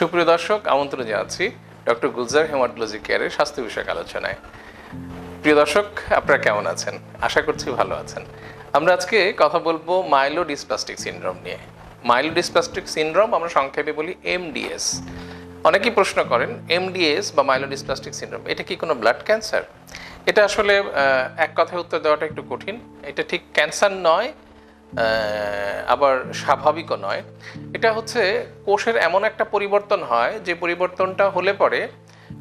সুপ্রিয় দর্শক, আমন্ত্রণ জানাচ্ছি ডক্টর গুলজার হেমাটোলজি কেয়ারের স্বাস্থ্য বিষয়ক আলোচনায়। প্রিয় দর্শক, আপনারা কেমন আছেন? আশা করছি ভালো আছেন। আমরা আজকে কথা বলব মাইলোডিসপ্লাস্টিক সিনড্রোম নিয়ে। মাইলোডিসপ্লাস্টিক সিনড্রোম আমরা সংক্ষেপে বলি এমডিএস। অনেকেই প্রশ্ন করেন, এমডিএস বা মাইলোডিসপ্লাস্টিক সিনড্রোম, এটা কি কোনো ব্লাড ক্যান্সার? এটা আসলে এক কথায় উত্তর দেওয়াটা একটু কঠিন। এটা ঠিক ক্যান্সার নয় আবার স্বাভাবিকও নয়। এটা হচ্ছে কোষের এমন একটা পরিবর্তন হয়, যে পরিবর্তনটা হলে পরে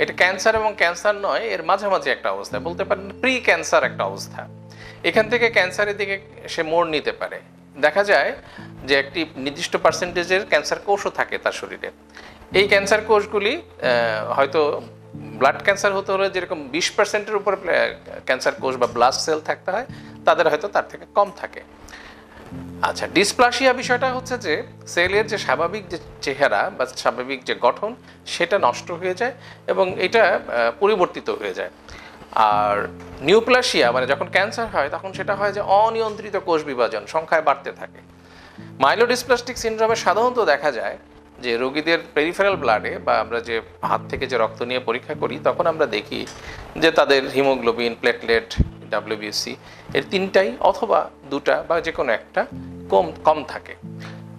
এটা ক্যান্সার এবং ক্যান্সার নয়, এর মাঝামাঝি একটা অবস্থা। বলতে পারেন প্রি ক্যান্সার একটা অবস্থা। এখান থেকে ক্যান্সারের দিকে সে মোড় নিতে পারে। দেখা যায় যে একটি নির্দিষ্ট পার্সেন্টেজের ক্যান্সার কোষও থাকে তার শরীরে। এই ক্যান্সার কোষগুলি হয়তো ব্লাড ক্যান্সার হতে হলে যেরকম বিশ পার্সেন্টের উপর ক্যান্সার কোষ বা ব্লাড সেল থাকতে হয়, তাদের হয়তো তার থেকে কম থাকে। আচ্ছা ডিসপ্লাসিয়া বিষয়টা হচ্ছে যে, সেলের যে স্বাভাবিক যে চেহারা বা স্বাভাবিক যে গঠন, সেটা নষ্ট হয়ে যায় এবং এটা পরিবর্তিত হয়ে যায়। আর নিউপ্লাসিয়া মানে যখন ক্যান্সার হয়, তখন সেটা হয় যে অনিয়ন্ত্রিত কোষ বিভাজন, সংখ্যায় বাড়তে থাকে। মাইলোডিসপ্লাস্টিক সিনড্রোমে সাধারণত দেখা যায় যে, রোগীদের পেরিফেরাল ব্লাডে বা আমরা যে হাত থেকে যে রক্ত নিয়ে পরীক্ষা করি, তখন আমরা দেখি যে তাদের হিমোগ্লোবিন প্লেটলেট ডাব্লিউবিসি এর তিনটাই অথবা দুটা বা যে কোনো একটা কম কম থাকে।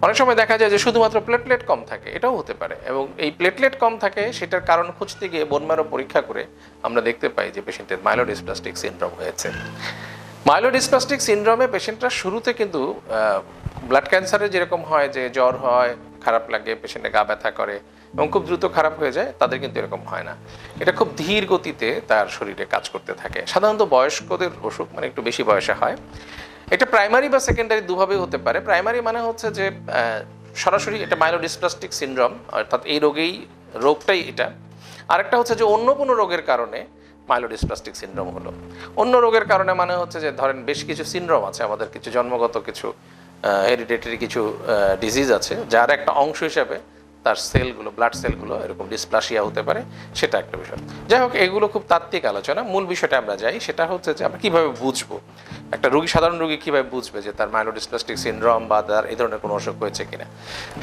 অনেক সময় দেখা যায় যে শুধুমাত্র প্লেটলেট কম থাকে, এটাও হতে পারে। এবং এই প্লেটলেট কম থাকে, সেটার কারণ খুঁজতে গিয়ে বোনমারো পরীক্ষা করে আমরা দেখতে পাই যে পেশেন্টের মাইলোডিসপ্লাস্টিক সিনড্রোম হয়েছে। মাইলোডিসপ্লাস্টিক সিনড্রোমে পেশেন্টরা শুরুতে কিন্তু ব্লাড ক্যান্সারে যেরকম হয় যে জ্বর হয় খারাপ লাগে, পেশেন্টে গা ব্যথা করে এবং খুব দ্রুত খারাপ হয়ে যায়, তাদের কিন্তু এরকম হয় না। এটা খুব ধীর গতিতে তার শরীরে কাজ করতে থাকে। সাধারণত বয়স্কদের অসুখ মানে একটু বেশি বয়সে হয়। এটা প্রাইমারি বা সেকেন্ডারি দুভাবে হতে পারে। প্রাইমারি মানে হচ্ছে যে সরাসরি এটা মাইলোডিসপ্লাস্টিক সিনড্রোম অর্থাৎ এই রোগেই, রোগটাই এটা। আরেকটা হচ্ছে যে, অন্য কোনো রোগের কারণে মাইলোডিসপ্লাস্টিক সিনড্রোম হলো। অন্য রোগের কারণে মানে হচ্ছে যে, ধরেন বেশ কিছু সিনড্রোম আছে, আমাদের কিছু জন্মগত কিছু। হেরিডেটারি কিছু ডিজিজ আছে, যার একটা অংশ হিসাবে তার সেলগুলো ব্লাড সেলগুলো এরকম ডিসপ্লাসিয়া হতে পারে, সেটা একটা বিষয়। যাই হোক, এগুলো খুব তাত্ত্বিক আলোচনা। মূল বিষয়টা আমরা যাই, সেটা হচ্ছে যে আমরা কীভাবে বুঝব, একটা রোগী, সাধারণ রোগী কীভাবে বুঝবে যে তার মাইলোডিসপ্লাস্টিক সিনড্রোম বা তার এই ধরনের কোনো অসুখ হয়েছে কিনা?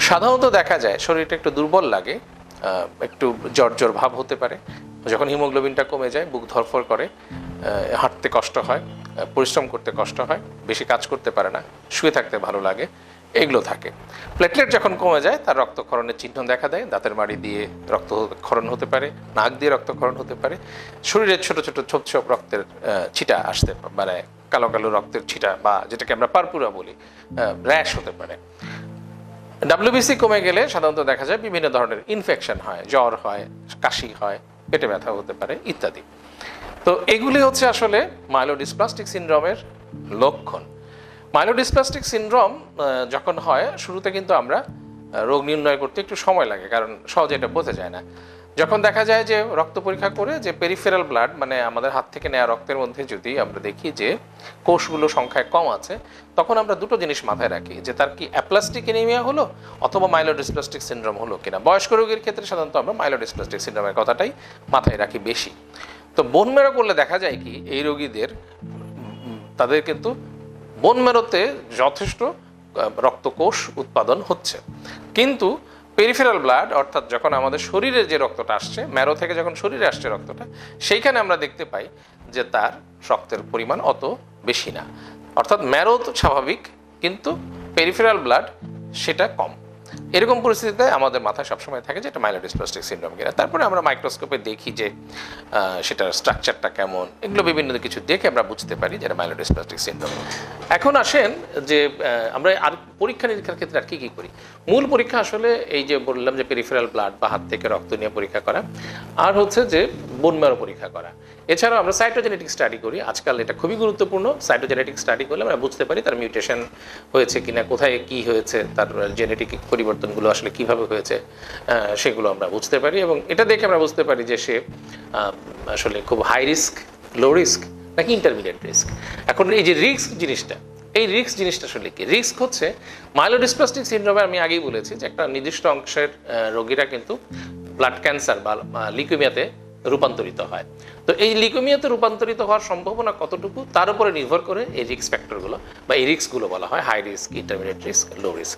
সাধারণত দেখা যায়, শরীরটা একটু দুর্বল লাগে একটু জ্বর জ্বর ভাব হতে পারে। যখন হিমোগ্লোবিনটা কমে যায়, বুক ধরফর করে হাঁটতে কষ্ট হয় পরিশ্রম করতে কষ্ট হয়, বেশি কাজ করতে পারে না, শুয়ে থাকতে ভালো লাগে, এগুলো থাকে। প্লেটলেট যখন কমে যায়, তার রক্তক্ষরণের চিহ্ন দেখা দেয়, দাঁতের মাড়ি দিয়ে রক্তক্ষরণ হতে পারে, নাক দিয়ে রক্তক্ষরণ হতে পারে। শরীরের ছোট ছোট ছোপ ছোপ রক্তের ছিটা আসতে মানে কালো কালো রক্তের ছিটা বা যেটাকে আমরা পারপুরা বলি র্যাশ হতে পারে। ডাব্লিউবিসি কমে গেলে সাধারণত দেখা যায় বিভিন্ন ধরনের ইনফেকশন হয়, জ্বর হয়, কাশি হয়, পেটে ব্যথা হতে পারে, ইত্যাদি। তো এগুলি হচ্ছে আসলে মাইলোডিসপ্লাস্টিক সিনড্রোমের লক্ষণ। মাইলোডিসপ্লাস্টিক সিনড্রোম যখন হয়, শুরুতে কিন্তু আমরা রোগ নির্ণয় করতে একটু সময় লাগে, কারণ সহজে এটা বোঝা যায় না। যখন দেখা যায় যে রক্ত পরীক্ষা করে যে পেরিফেরাল ব্লাড মানে আমাদের হাত থেকে নেওয়া রক্তের মধ্যে যদি আমরা দেখি যে কোষগুলো সংখ্যায় কম আছে, তখন আমরা দুটো জিনিস মাথায় রাখি, যে তার কি অ্যাপ্লাস্টিক এনিমিয়া হলো অথবা মাইলোডিসপ্লাস্টিক সিনড্রোম হলো কিনা। বয়স্ক রোগীর ক্ষেত্রে সাধারণত আমরা মাইলোডিসপ্লাস্টিক সিনড্রোমের কথাটাই মাথায় রাখি বেশি। তো বোন মেরো করলে দেখা যায় কি, এই রোগীদের, তাদের কিন্তু বোন মেরোতে যথেষ্ট রক্তকোষ উৎপাদন হচ্ছে। কিন্তু পেরিফেরাল ব্লাড অর্থাৎ যখন আমাদের শরীরে যে রক্তটা আসছে ম্যারো থেকে যখন শরীরে আসছে রক্তটা, সেইখানে আমরা দেখতে পাই যে তার রক্তের পরিমাণ অত বেশি না। অর্থাৎ ম্যারো তো স্বাভাবিক, কিন্তু পেরিফেরাল ব্লাড সেটা কম। এরকম পরিস্থিতিতে আমাদের মাথায় সবসময় থাকে যে এটা মাইলোডিসপ্লাস্টিক সিনড্রোম কিনা। তারপরে আমরা মাইক্রোস্কোপে দেখি যে সেটার স্ট্রাকচারটা কেমন। এগুলো বিভিন্ন কিছু দেখে আমরা বুঝতে পারি যে এটা মাইলোডিসপ্লাস্টিক সিনড্রোম এখন আসেন যে আমরা আর পরীক্ষা নিরীক্ষার ক্ষেত্রে আর কি কি করি? মূল পরীক্ষা আসলে এই যে বললাম যে পেরিফেরাল ব্লাড বা হাত থেকে রক্ত নিয়ে পরীক্ষা করা। আর হচ্ছে যে বোন পরীক্ষা করা। এছাড়াও আমরা সাইটোজেনেটিক স্টাডি করি। আজকাল এটা খুবই গুরুত্বপূর্ণ। সাইটোজেনেটিক স্টাডি করলে আমরা বুঝতে পারি তার মিউটেশন হয়েছে কিনা, কোথায় কি হয়েছে, তার জেনেটিক পরিবর্তনগুলো আসলে কীভাবে হয়েছে সেগুলো আমরা বুঝতে পারি এবং এটা দেখে আমরা বুঝতে পারি যে সে আসলে খুব হাই রিস্ক লো রিস্ক নাকি ইন্টারমিডিয়েট রিস্ক এখন এই যে রিস্ক জিনিসটা, এই রিস্ক জিনিসটা আসলে কি? রিস্ক হচ্ছে মাইলোডিসপ্লাস্টিক সিনড্রোমে আমি আগেই বলেছি যে একটা নির্দিষ্ট অংশের রোগীরা কিন্তু ব্লাড ক্যান্সার বা লিকুমিয়াতে রূপান্তরিত হয়। তো এই লিকুমিয়াতে রূপান্তরিত হওয়ার সম্ভাবনা কতটুকু? তার উপরে নির্ভর করে এই রিক্স ফ্যাক্টরগুলো বা এই রিস্কগুলো বলা হয় high risk intermediate risk low risk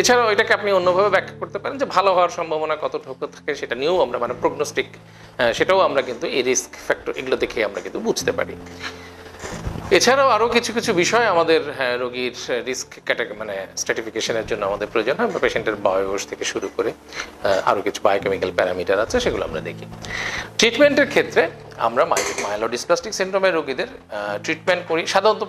এছাড়াও এটাকে আপনি অন্যভাবে ব্যাখ্যা করতে পারেন যে ভালো হওয়ার সম্ভাবনা কতটুকু থাকে সেটা নিয়েও আমরা মানে প্রগনোস্টিক সেটাও আমরা কিন্তু এই রিস্ক ফ্যাক্টর এগুলো দেখে আমরা কিন্তু বুঝতে পারি। এছাড়াও আরও কিছু কিছু বিষয় আমাদের হ্যাঁ, রোগীর রিস্ক ক্যাটাগরি মানে স্ট্র্যাটিফিকেশনের জন্য আমাদের প্রয়োজন হয়। বা পেশেন্টের বয়স থেকে শুরু করে আরও কিছু বায়োকেমিক্যাল প্যারামিটার আছে সেগুলো আমরা দেখি। ট্রিটমেন্টের ক্ষেত্রে আমরা মাইলোডিসপ্লাস্টিক সিন্ড্রোমের রোগীদের ট্রিটমেন্ট করি। সাধারণত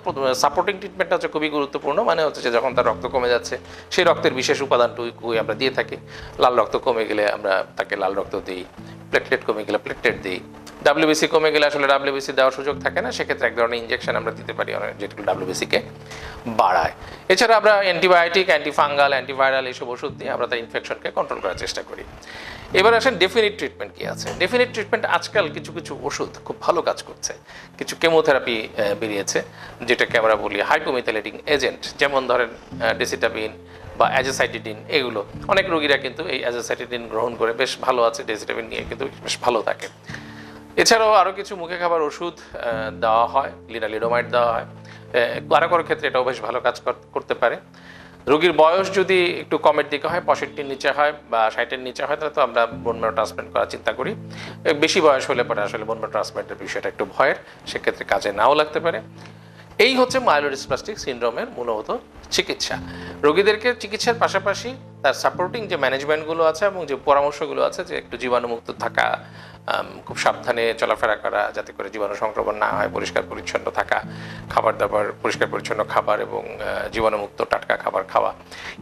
সাপোর্টিং ট্রিটমেন্টটা হচ্ছে খুবই গুরুত্বপূর্ণ। মানে হচ্ছে যে যখন তার রক্ত কমে যাচ্ছে সেই রক্তের বিশেষ উপাদানটুকুই আমরা দিয়ে থাকি। লাল রক্ত কমে গেলে আমরা তাকে লাল রক্ত দিই। প্লেটলেট কমে গেলে প্লেটলেট দিই। ডাব্লিউবিসি কমে গেলে আসলে ডাব্লিউবিসি দেওয়ার সুযোগ থাকে না, সেক্ষেত্রে এক ধরনের ইঞ্জেকশন আমরা দিতে পারি যেগুলো ডাব্লিউবিসিকে বাড়ায়। এছাড়া আমরা অ্যান্টিবায়োটিক অ্যান্টিফাঙ্গাল অ্যান্টিভাইরাল এইসব ওষুধ দিয়ে আমরা তার ইনফেকশনকে কন্ট্রোল করার চেষ্টা করি। এবার আসেন ডেফিনিট ট্রিটমেন্ট কি আছে? ডেফিনিট ট্রিটমেন্ট আজকাল কিছু কিছু ওষুধ খুব ভালো কাজ করছে। কিছু কেমোথেরাপি বেরিয়েছে, যেটাকে আমরা বলি হাইপোমিথেলেটিং এজেন্ট যেমন ধরেন ডেসিটাবিন বা অ্যাজোসাইটিডিন এগুলো। অনেক রোগীরা কিন্তু এই অ্যাজোসাইটিডিন গ্রহণ করে। বেশ ভালো আছে ডেসিটাবিন নিয়ে কিন্তু বেশ ভালো থাকে। এছাড়াও আরও কিছু মুখে খাবার ওষুধ দেওয়া হয় লিডালিডোমাইড দেওয়া হয়। কারও কারও ক্ষেত্রে এটাও বেশ ভালো কাজ কর- করতে পারে। রোগীর বয়স যদি একটু কমের দিকে হয়, পঁয়ষট্টির নিচে হয় বা ষাটের নিচে হয়, তাহলে তো আমরা বোনমেরো ট্রান্সপ্লান্ট করার চিন্তা করি। বেশি বয়স হলে পরে আসলে বোনমেরো ট্রান্সপ্লান্টের বিষয়টা একটু ভয়ের। সেক্ষেত্রে কাজে নাও লাগতে পারে। এই হচ্ছে মাইলোডিসপ্লাস্টিক সিনড্রোমের মূলত চিকিৎসা। রোগীদেরকে চিকিৎসার পাশাপাশি তার সাপোর্টিং যে ম্যানেজমেন্টগুলো আছে এবং যে পরামর্শগুলো আছে যে একটু জীবাণুমুক্ত থাকা খুব সাবধানে চলাফেরা করা যাতে করে জীবাণু সংক্রমণ না হয়, পরিষ্কার পরিচ্ছন্ন থাকা, খাবার দাবার, পরিষ্কার পরিচ্ছন্ন খাবার এবং জীবাণুমুক্ত টাটকা খাবার খাওয়া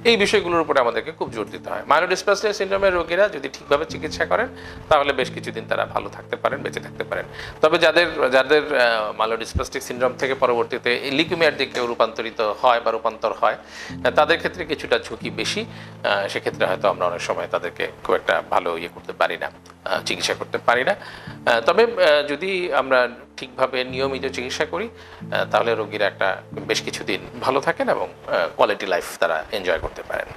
এই বিষয়গুলোর উপরে আমাদেরকে খুব জোর দিতে হয়। মাইলোডিসপ্লাস্টিক সিনড্রোমের রোগীরা যদি ঠিকভাবে চিকিৎসা করেন, তাহলে বেশ কিছুদিন তারা ভালো থাকতে পারেন, বেঁচে থাকতে পারেন। তবে যাদের যাদের মাইলোডিসপ্লাস্টিক সিনড্রোম থেকে পরবর্তীতে লিকুমিয়ার দিকে রূপান্তরিত হয় বা রূপান্তর হয় তাদের ক্ষেত্রে কিছুটা ঝুঁকি বেশি সেক্ষেত্রে হয়তো আমরা অনেক সময় তাদেরকে খুব একটা ভালো ইয়ে করতে পারি না চিকিৎসা করতে পারি না। তবে যদি আমরা ঠিকভাবে নিয়মিত চিকিৎসা করি তাহলে রোগীরা একটা বেশ কিছুদিন ভালো থাকেন এবং কোয়ালিটি লাইফ তারা এনজয় করতে পারেন।